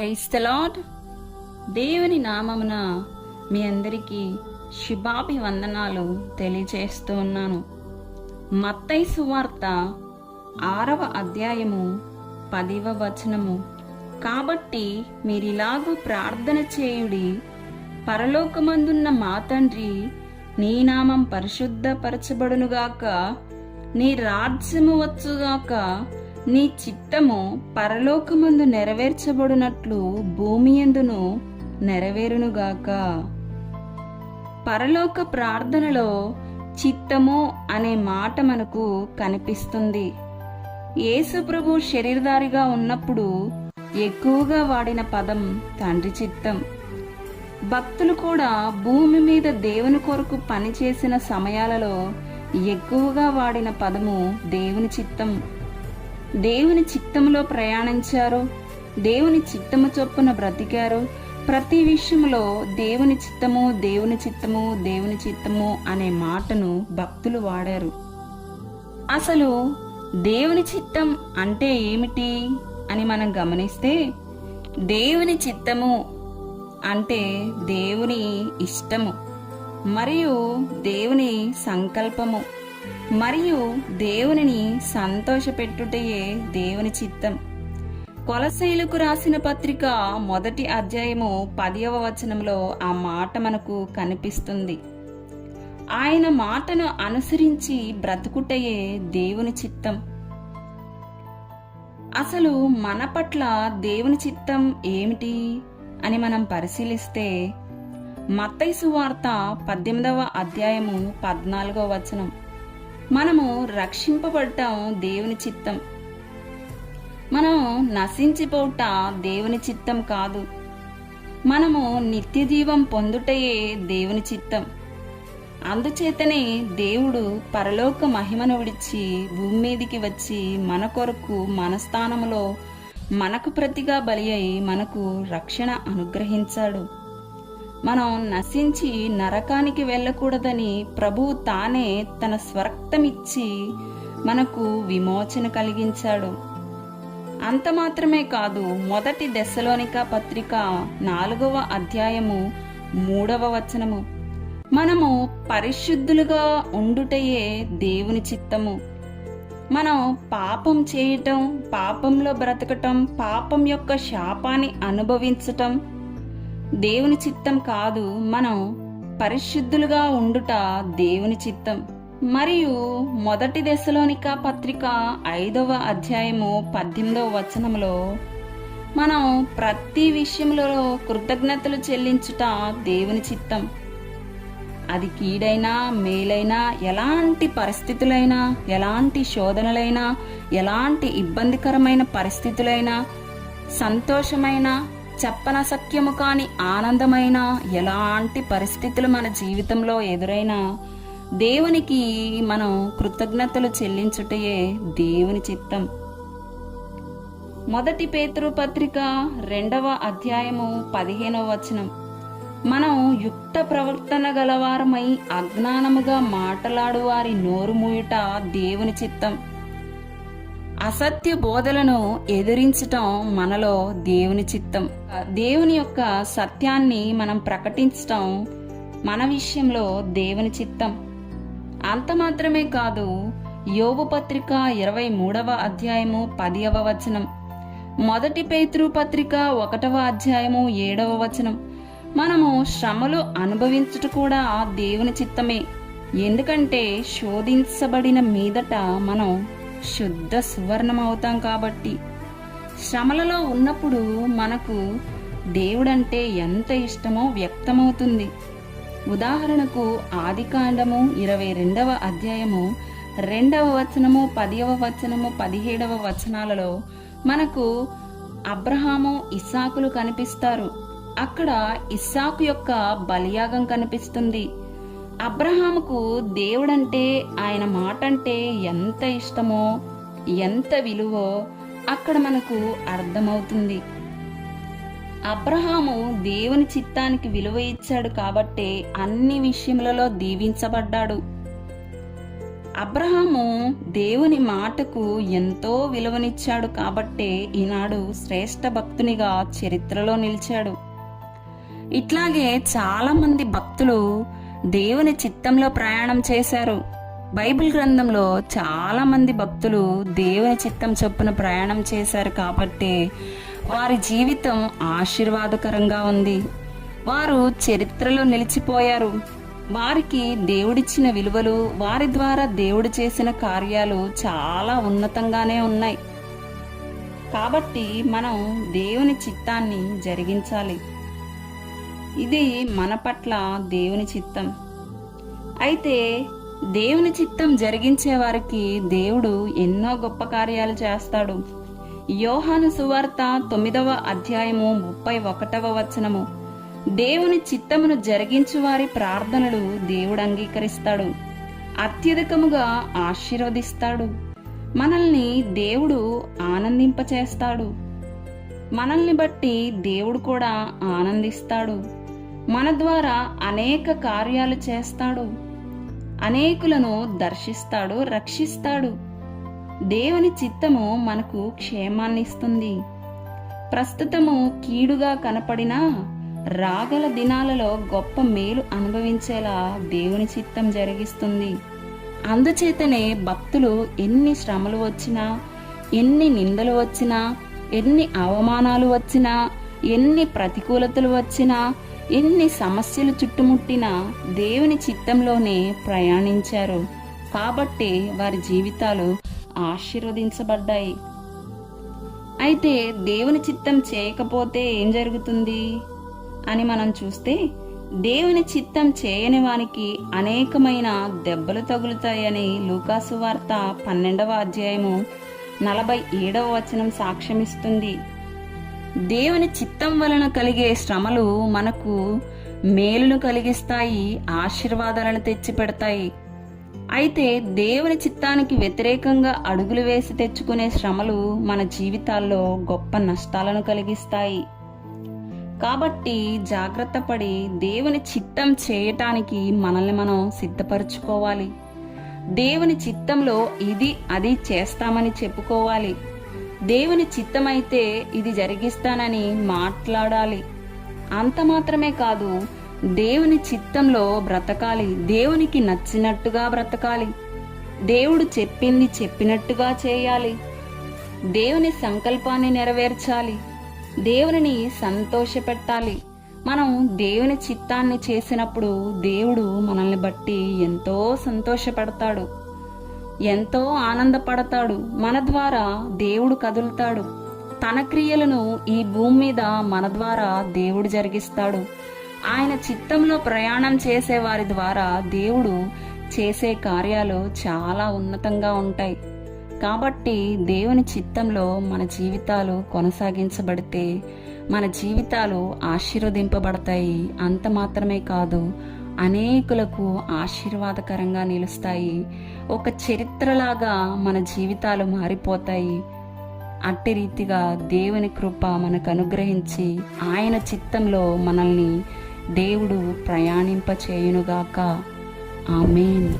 క్రైస్తలాడ్ దేవుని నామమున మీ అందరికీ శుభాభివందనాలు తెలియజేస్తూ ఉన్నాను. మత్తై సువార్త ఆరవ అధ్యాయము పదివ వచనము. కాబట్టి మీరిలాగూ ప్రార్థన చేయుడి పరలోకమందున్న మా తండ్రి నీ నామం పరిశుద్ధపరచబడునుగాక నీ రాజ్యము వచ్చుగాక నీ చిత్తము పరలోకమందు నెరవేర్చబడినట్లు భూమి ఎందును నెరవేరునుగాక పరలోక ప్రార్థనలో చిత్తము అనే మాట మనకు కనిపిస్తుంది. యేసుప్రభు శరీరధారిగా ఉన్నప్పుడు ఎక్కువగా వాడిన పదం తండ్రి చిత్తం. భక్తులు కూడా భూమి మీద దేవుని కొరకు పనిచేసిన సమయాలలో ఎక్కువగా వాడిన పదము దేవుని చిత్తం. దేవుని చిత్తములో ప్రయాణించారు దేవుని చిత్తము చొప్పున బ్రతికారు ప్రతి విషయంలో దేవుని చిత్తము దేవుని చిత్తము దేవుని చిత్తము అనే మాటను భక్తులు వాడారు. అసలు దేవుని చిత్తం అంటే ఏమిటి అని మనం గమనిస్తే దేవుని చిత్తము అంటే దేవుని ఇష్టము మరియు దేవుని సంకల్పము. మరియు దేవునిని సంతోషపెట్టుటయే దేవుని చిత్తం. కొలశైలుకు రాసిన పత్రిక మొదటి అధ్యాయము పదియవ వచనంలో ఆ మాట మనకు కనిపిస్తుంది. ఆయన మాటను అనుసరించి బ్రతుకుటయే దేవుని చిత్తం. అసలు మన పట్ల దేవుని చిత్తం ఏమిటి అని మనం పరిశీలిస్తే మత్తైసు వార్త పద్దెనిమిదవ అధ్యాయము పద్నాలుగవ వచనం. మనము రక్షింపబడటం దేవుని చిత్తం. మనం నశించిపోవుట దేవుని చిత్తం కాదు. మనము నిత్య జీవం పొందుటయే దేవుని చిత్తం. అందుచేతనే దేవుడు పరలోక మహిమను విడిచి భూమి మీదికి వచ్చి మన కొరకు మనస్థానములో మనకు ప్రతిగా బలి అయి మనకు రక్షణ అనుగ్రహించాడు. మనం నశించి నరకానికి వెళ్ళకూడదని ప్రభువు తానే తన స్వరక్తమిచ్చి మనకు విమోచన కలిగించాడు. అంత మాత్రమే కాదు మొదటి దశలోనిక పత్రిక నాలుగవ అధ్యాయము మూడవ వచనము. మనము పరిశుద్ధులుగా ఉండుటయే దేవుని చిత్తము. మనం పాపం చేయటం పాపంలో బ్రతకటం పాపం యొక్క శాపాన్ని అనుభవించటం దేవుని చిత్తం కాదు మనం పరిశుద్ధులుగా ఉండుట దేవుని చిత్తం. మరియు మొదటి దశలోనిక పత్రిక ఐదవ అధ్యాయము పద్దెనిమిదవ వచనంలో మనం ప్రతి విషయంలో కృతజ్ఞతలు చెల్లించుట దేవుని చిత్తం. అది కీడైనా మేలైనా ఎలాంటి పరిస్థితులైనా ఎలాంటి శోధనలైనా ఎలాంటి ఇబ్బందికరమైన పరిస్థితులైనా సంతోషమైన చెప్పనసక్యము కాని ఆనందమైన ఎలాంటి పరిస్థితులు మన జీవితంలో ఎదురైనా దేవునికి మనం కృతజ్ఞతలు చెల్లించుటయే దేవుని చిత్తం. మొదటి పేతురు పత్రిక రెండవ అధ్యాయము పదిహేనవ వచనం. మనం యుక్త ప్రవర్తన గలవారమై అజ్ఞానముగా మాటలాడు వారి నోరు మూయుట దేవుని చిత్తం. అసత్య బోధలను ఎదిరించటం మనలో దేవుని చిత్తం. దేవుని యొక్క సత్యాన్ని మనం ప్రకటించటం మన విషయంలో దేవుని చిత్తం. అంత మాత్రమే కాదు యోగు పత్రిక ఇరవై మూడవ అధ్యాయము పదియవ వచనం మొదటి పేతృ పత్రిక ఒకటవ అధ్యాయము ఏడవ వచనం. మనము శ్రమలు అనుభవించుట కూడా దేవుని చిత్తమే. ఎందుకంటే శోధించబడిన మీదట మనం శుద్ధ సువర్ణం అవుతాం కాబట్టి. శ్రమలలో ఉన్నప్పుడు మనకు దేవుడంటే ఎంత ఇష్టమో వ్యక్తమవుతుంది. ఉదాహరణకు ఆదికాండము ఇరవై రెండవ అధ్యాయము రెండవ వచనము పదివ వచనము పదిహేడవ వచనాలలో మనకు అబ్రహాము ఇస్సాకులు కనిపిస్తారు. అక్కడ ఇస్సాకు యొక్క బలియాగం కనిపిస్తుంది. అబ్రహాముకు దేవుడంటే ఆయన మాట అంటే ఎంత ఇష్టమో ఎంత విలువో అక్కడ మనకు అర్థమవుతుంది. అబ్రహాము దేవుని చిత్తానికి విలువ ఇచ్చాడు కాబట్టే అన్ని విషయములలో దీవించబడ్డాడు. అబ్రహాము దేవుని మాటకు ఎంతో విలువనిచ్చాడు కాబట్టే ఈనాడు శ్రేష్ఠ భక్తునిగా చరిత్రలో నిలిచాడు. ఇట్లాగే చాలామంది భక్తులు దేవుని చిత్తంలో ప్రయాణం చేశారు. బైబిల్ గ్రంథంలో చాలా మంది భక్తులు దేవుని చిత్తం చొప్పున ప్రయాణం చేశారు కాబట్టి వారి జీవితం ఆశీర్వాదకరంగా ఉంది. వారు చరిత్రలో నిలిచిపోయారు. వారికి దేవుడిచ్చిన విలువలు వారి ద్వారా దేవుడు చేసిన కార్యాలు చాలా ఉన్నతంగానే ఉన్నాయి. కాబట్టి మనం దేవుని చిత్తాన్ని జరిగించాలి. ఇది మన పట్ల దేవుని చిత్తం. అయితే దేవుని చిత్తం జరిగించే వారికి దేవుడు ఎన్నో గొప్ప కార్యాలు చేస్తాడు. యోహాను సువార్త తొమ్మిదవ అధ్యాయము ముప్పై ఒకటవ వచనము. దేవుని చిత్తమును జరిగించు వారి ప్రార్థనలు దేవుడు అంగీకరిస్తాడు. అత్యధికముగా ఆశీర్వదిస్తాడు. మనల్ని దేవుడు ఆనందింపచేస్తాడు. మనల్ని బట్టి దేవుడు కూడా ఆనందిస్తాడు. మన ద్వారా అనేక కార్యాలు చేస్తాడు. అనేకులను దర్శిస్తాడు రక్షిస్తాడు. దేవుని చిత్తము మనకు క్షేమాన్ని ఇస్తుంది ప్రస్తుతము కీడుగా కనపడినా రాగల దినాలలో గొప్ప మేలు అనుభవించేలా దేవుని చిత్తం జరిగిస్తుంది. అందుచేతనే భక్తులు ఎన్ని శ్రమలు వచ్చినా ఎన్ని నిందలు వచ్చినా ఎన్ని అవమానాలు వచ్చినా ఎన్ని ప్రతికూలతలు వచ్చినా ఎన్ని సమస్యలు చుట్టుముట్టినా దేవుని చిత్తంలోనే ప్రయాణించారు. కాబట్టి వారి జీవితాలు ఆశీర్వదించబడ్డాయి. అయితే దేవుని చిత్తం చేయకపోతే ఏం జరుగుతుంది? అని మనం చూస్తే దేవుని చిత్తం చేయని వానికి అనేకమైన దెబ్బలు తగులుతాయని లూకాసు వార్త పన్నెండవ అధ్యాయము నలభై ఏడవ వచనం సాక్ష్యమిస్తుంది. దేవుని చిత్తం వలన కలిగే శ్రమలు మనకు మేలును కలిగిస్తాయి ఆశీర్వాదాలను తెచ్చిపెడతాయి. అయితే దేవుని చిత్తానికి వ్యతిరేకంగా అడుగులు వేసి తెచ్చుకునే శ్రమలు మన జీవితాల్లో గొప్ప నష్టాలను కలిగిస్తాయి. కాబట్టి జాగ్రత్త పడి దేవుని చిత్తం చేయటానికి మనల్ని మనం సిద్ధపరచుకోవాలి. దేవుని చిత్తంలో ఇది అది చేస్తామని చెప్పుకోవాలి. దేవుని చిత్తమైతే ఇది జరిగిస్తానని మాట్లాడాలి. అంత మాత్రమే కాదు దేవుని చిత్తంలో బ్రతకాలి. దేవునికి నచ్చినట్టుగా బ్రతకాలి. దేవుడు చెప్పింది చెప్పినట్టుగా చేయాలి. దేవుని సంకల్పాన్ని నెరవేర్చాలి. దేవుని సంతోషపెట్టాలి. మనం దేవుని చిత్తాన్ని చేసినప్పుడు దేవుడు మనల్ని బట్టి ఎంతో సంతోషపడతాడు. ఎంతో ఆనందపడతాడు. మన ద్వారా దేవుడు కదులుతాడు. తన క్రియలను ఈ భూమి మీద మన ద్వారా దేవుడు జరిగిస్తాడు. ఆయన చిత్తంలో ప్రయాణం చేసే వారి ద్వారా దేవుడు చేసే కార్యాలు చాలా ఉన్నతంగా ఉంటాయి. కాబట్టి దేవుని చిత్తంలో మన జీవితాలు కొనసాగించబడితే మన జీవితాలు ఆశీర్వదింపబడతాయి. అంత మాత్రమే కాదు అనేకులకు ఆశీర్వాదకరంగా నిలుస్తాయి. ఒక చరిత్రలాగా మన జీవితాలు మారిపోతాయి. అట్టి రీతిగా దేవుని కృప మనకు అనుగ్రహించి ఆయన చిత్తంలో మనల్ని దేవుడు ప్రయాణింప చేయునుగాక ఆమెన్.